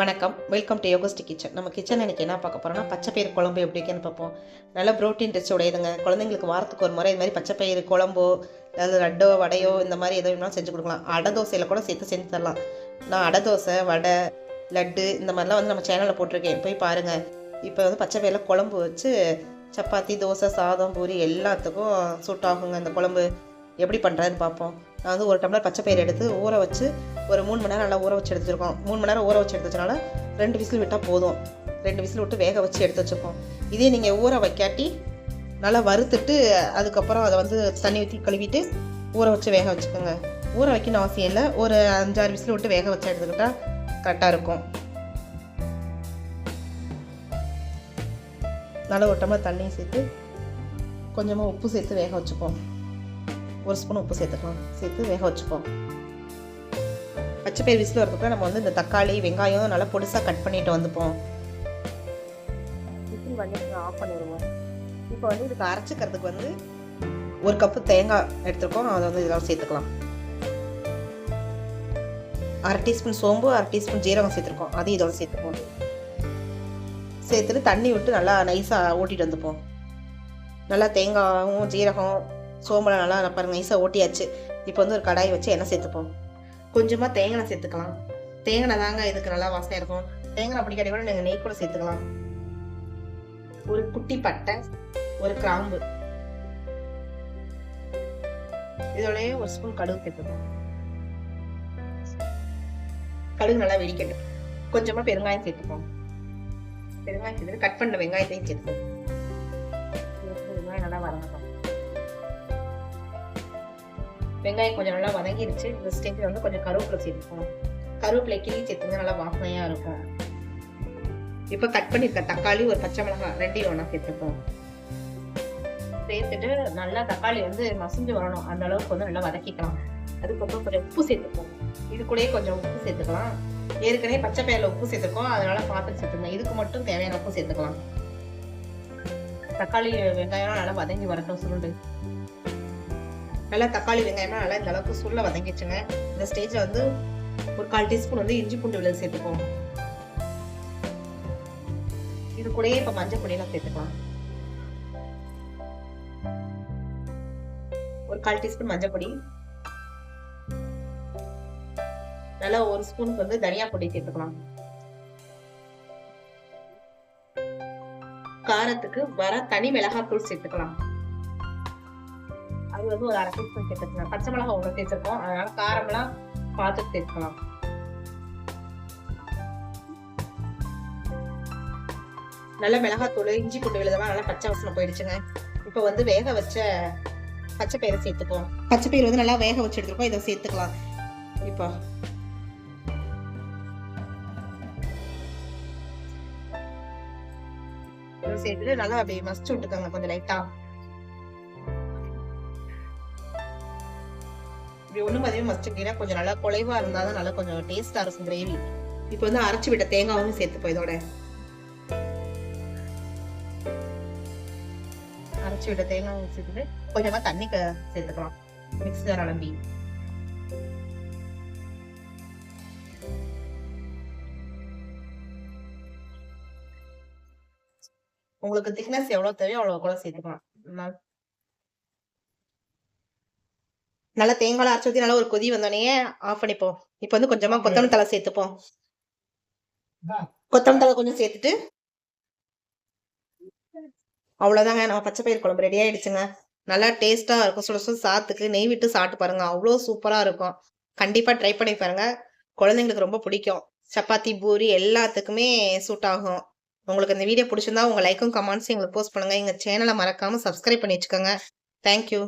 வணக்கம். Welcome to யோகஸ்டி kitchen நம்ம கிச்சன் எனக்கு என்ன பார்க்க போறோம்னா பச்சைப்பயிறு குழம்பு எப்படி இருக்குன்னு பார்ப்போம். நல்ல ப்ரோட்டீன் ரிச் உடையதுங்க குழந்தைங்களுக்கு வாரத்துக்கு ஒரு முறை இது மாதிரி பச்சைப்பயிறு குழம்போ அதாவது லட்டோ வடையோ இந்த மாதிரி எதோ வேணாலும் செஞ்சு கொடுக்கலாம். அடை தோசையில் கூட சேர்த்து செஞ்சு தரலாம். நான் அடை தோசை வடை லட்டு இந்த மாதிரிலாம் வந்து நம்ம சேனலில் போட்டிருக்கேன். போய் பாருங்கள் இப்போ வந்து பச்சைப்பயிரில் குழம்பு வச்சு சப்பாத்தி தோசை சாதம் பூரி எல்லாத்துக்கும் சூட் ஆகுங்க இந்த குழம்பு. எப்படி பண்ணுறதுன்னு பார்ப்போம். நான் வந்து ஒரு டம்ளர் பச்சை பயிர் எடுத்து ஊற வச்சு ஒரு மூணு மணி நேரம் நல்லா ஊற வச்சு எடுத்துருக்கோம். மூணு மணி நேரம் ஊற வச்சு எடுத்து வச்சனால ரெண்டு விசில் விட்டால் போதும். ரெண்டு விசில் விட்டு வேக வச்சு எடுத்து வச்சுப்போம். இதே நீங்கள் ஊற வைக்காட்டி நல்லா வறுத்துட்டு அதுக்கப்புறம் அதை வந்து தண்ணி ஊற்றி கழுவிட்டு ஊற வச்சு வேக வச்சுக்கோங்க. ஊற வைக்கணும் அவசியம் இல்லை. ஒரு அஞ்சாறு விசில் விட்டு வேக வச்சு எடுத்துக்கிட்டால் கரெக்டாக இருக்கும். நல்லா ஒரு டம்ளர் தண்ணி சேர்த்து கொஞ்சமாக உப்பு சேர்த்து வேக வச்சுப்போம். ஒரு ஸ்பூன் உப்பு சேர்த்துக்கலாம். சேர்த்து வேக வச்சுப்போம். பச்சை பயிர் விசில் வரதுக்குள்ள நம்ம வந்து இந்த தக்காளி வெங்காயம் நல்லா பொடிசாக கட் பண்ணிட்டு வந்துப்போம். விசில் வந்து ஆஃப் பண்ணிடுவோம் இப்போ வந்து இதுக்கு அரைச்சிக்கிறதுக்கு வந்து ஒரு கப்பு தேங்காய் எடுத்துருக்கோம். அதை வந்து இதெல்லாம் சேர்த்துக்கலாம். அரை டீஸ்பூன் சோம்பு அரை டீஸ்பூன் ஜீரகம் சேர்த்துருக்கோம். அதையும் இதோட சேர்த்துப்போம். சேர்த்துட்டு தண்ணி விட்டு நல்லா நைஸாக ஓட்டிட்டு வந்துப்போம். நல்லா தேங்காயும் ஜீரகம் சோம்பலாக நல்லா பாருங்க நைஸாக ஓட்டியாச்சு. இப்போ வந்து ஒரு கடாய் வச்சு எண்ணெய் சேர்த்துப்போம். கொஞ்சமாக தேங்காய் சேர்த்துக்கலாம். தேங்காய் தாங்க இதுக்கு நல்லா வாசனையாக இருக்கும். தேங்காய் பிடிக்காட்டி கூட நீங்கள் நெய் கூட சேர்த்துக்கலாம். ஒரு குட்டி பட்டை ஒரு கிராம்பு. இதோடய ஒரு ஸ்பூன் கடுகு சேர்த்துப்போம் கடுகு நல்லா வெடிக்கட்டும். கொஞ்சமாக பெருங்காயம் சேர்த்துப்போம். பெருங்காயம் சேர்த்துட்டு கட் பண்ண வெங்காயத்தையும் சேர்த்துப்போம் வெங்காயம் நல்லா வரணும் வெங்காயம் கொஞ்சம் நல்லா வதங்கிருச்சு. இந்த ஸ்டேஜில் வந்து கொஞ்சம் கருவேப்பிலை சேர்த்துக்கணும் கருவேப்பிலை கிளி சேர்த்துங்க நல்லா வாசனையாக இருக்கும். இப்போ கட் பண்ணியிருக்க தக்காளி ஒரு பச்சை மிளகாய் ரெண்டையும் ஒன்றா சேர்த்துப்போம். சேர்த்துட்டு நல்லா தக்காளி வந்து மசிஞ்சு வரணும். அந்த அளவுக்கு வந்து நல்லா வதக்கிக்கலாம். அதுக்கப்புறம் கொஞ்சம் உப்பு சேர்த்துப்போம். இது கூடயே கொஞ்சம் உப்பு சேர்த்துக்கலாம். ஏற்கனவே பச்சை பயிரில் உப்பு சேர்த்துக்கோம் அதனால பாத்திரம் சேர்த்துக்கலாம் இதுக்கு மட்டும் தேவையான உப்பு சேர்த்துக்கலாம். தக்காளி வெங்காயம் நல்லா வதங்கி வரட்டும் சுருண்டு. நல்லா தக்காளி வெங்காயம்லாம் நல்லா இந்த அளவுக்கு சுள்ள வதங்கிச்சுங்க இந்த ஸ்டேஜில் வந்து ஒரு கால் டீஸ்பூன் வந்து இஞ்சி பூண்டு விழுது சேர்த்துப்போம் இது கூடயே இப்போ மஞ்சள் பொடியெல்லாம் சேர்த்துக்கலாம். ஒரு கால் டீஸ்பூன் மஞ்சள் பொடி. நல்லா ஒரு ஸ்பூனுக்கு வந்து தனியா பொடி சேர்த்துக்கலாம். காரத்துக்கு வர தனி மிளகாய் தூள் சேர்த்துக்கலாம். அது வந்து ஒரு அரை டீஸ்பூன் சேர்த்துக்கலாம் பச்சை மிளகாய் ஒன்று தேய்ச்சிருக்கோம். அதனால காரம்லாம் பார்த்து சேர்த்துக்கலாம் நல்ல மிளகாத்தூள் இஞ்சி பூண்டு விழுதமா நல்லா பச்சை வாசனை போயிடுச்சுங்க. இப்போ வந்து வேக வச்ச பச்சை பயிரை சேர்த்துப்போம் பச்சை பயிர் வந்து நல்லா வேக வச்சு எடுத்துருக்கோம். இதை சேர்த்துக்கலாம். இப்போ. சேர்த்துட்டு நல்லா அப்படியே மசிச்சு விட்டுக்கோங்க. கொஞ்சம் லைட்டா இப்படி ஒன்றும் அதிகமாக மசிச்சுக்கிட்டீங்கன்னா கொஞ்சம் நல்லா குலைவாக இருந்தால் தான் நல்லா கொஞ்சம் டேஸ்ட்டாக இருக்கும் கிரேவி இப்போ வந்து அரைச்சி விட்ட தேங்காவும் சேர்த்துப்போம் இதோட. அரைச்சி விட்ட தேங்காவும் சேர்த்துட்டு கொஞ்சமா தண்ணி க- சேர்த்துக்கலாம் மிக்சர் அலம்பி உங்களுக்கு திக்னஸ் எவ்வளவு தேவையோ அவ்வளவு கூட சேர்த்துக்கலாம். நல்லா தேங்காய் அரைச்சி ஊத்தி நல்லா ஒரு கொதி வந்தோடனே ஆஃப் பண்ணிப்போம். இப்போ வந்து கொஞ்சமா கொத்தமல்லி தலை சேர்த்துப்போம். கொத்தமல்லி தலை கொஞ்சம் சேர்த்துட்டு அவ்வளவுதாங்க. நம்ம பச்சை பயிர் குழம்பு ரெடி ஆயிடுச்சுங்க. நல்லா டேஸ்டா இருக்கும். சுட சுட சாத்துக்கு நெய் விட்டு சாப்பிட்டு பாருங்க. அவ்வளோ சூப்பரா இருக்கும். கண்டிப்பா ட்ரை பண்ணி பாருங்க. குழந்தைங்களுக்கு ரொம்ப பிடிக்கும். சப்பாத்தி பூரி எல்லாத்துக்குமே சூட் ஆகும். உங்களுக்கு இந்த வீடியோ பிடிச்சிருந்தா உங்க லைக்கும் கமெண்ட்ஸும் எங்களுக்கு போஸ்ட் பண்ணுங்க. எங்க சேனலை மறக்காம சப்ஸ்கிரைப் பண்ணி வச்சுக்கோங்க. தேங்க்யூ